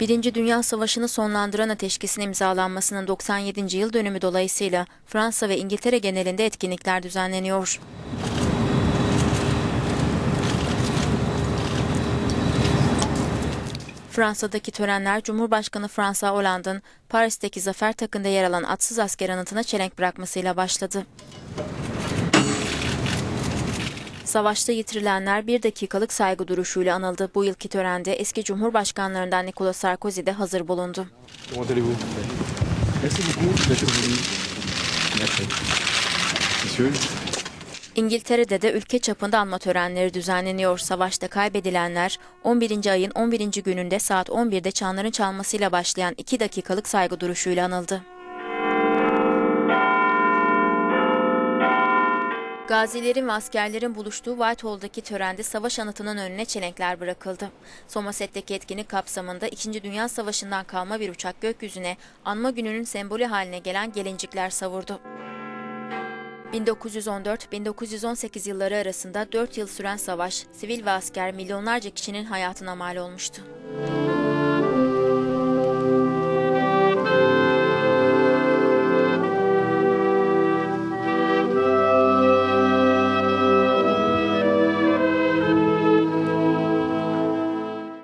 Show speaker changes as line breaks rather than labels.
Birinci Dünya Savaşı'nı sonlandıran ateşkesin imzalanmasının 97. yıl dönümü dolayısıyla Fransa ve İngiltere genelinde etkinlikler düzenleniyor. Fransa'daki törenler Cumhurbaşkanı François Hollande'ın Paris'teki Zafer Takı'nda yer alan atsız asker anıtına çelenk bırakmasıyla başladı. Savaşta yitirilenler bir dakikalık saygı duruşuyla anıldı. Bu yılki törende eski Cumhurbaşkanlarından Nicolas Sarkozy de hazır bulundu. İngiltere'de de ülke çapında anma törenleri düzenleniyor. Savaşta kaybedilenler 11. ayın 11. gününde saat 11'de çanların çalmasıyla başlayan 2 dakikalık saygı duruşuyla anıldı. Gazilerin ve askerlerin buluştuğu Whitehall'daki törende savaş anıtının önüne çelenkler bırakıldı. Somerset'teki etkinlik kapsamında 2. Dünya Savaşı'ndan kalma bir uçak gökyüzüne anma gününün sembolü haline gelen gelincikler savurdu. 1914-1918 yılları arasında 4 yıl süren savaş, sivil ve asker milyonlarca kişinin hayatına mal olmuştu.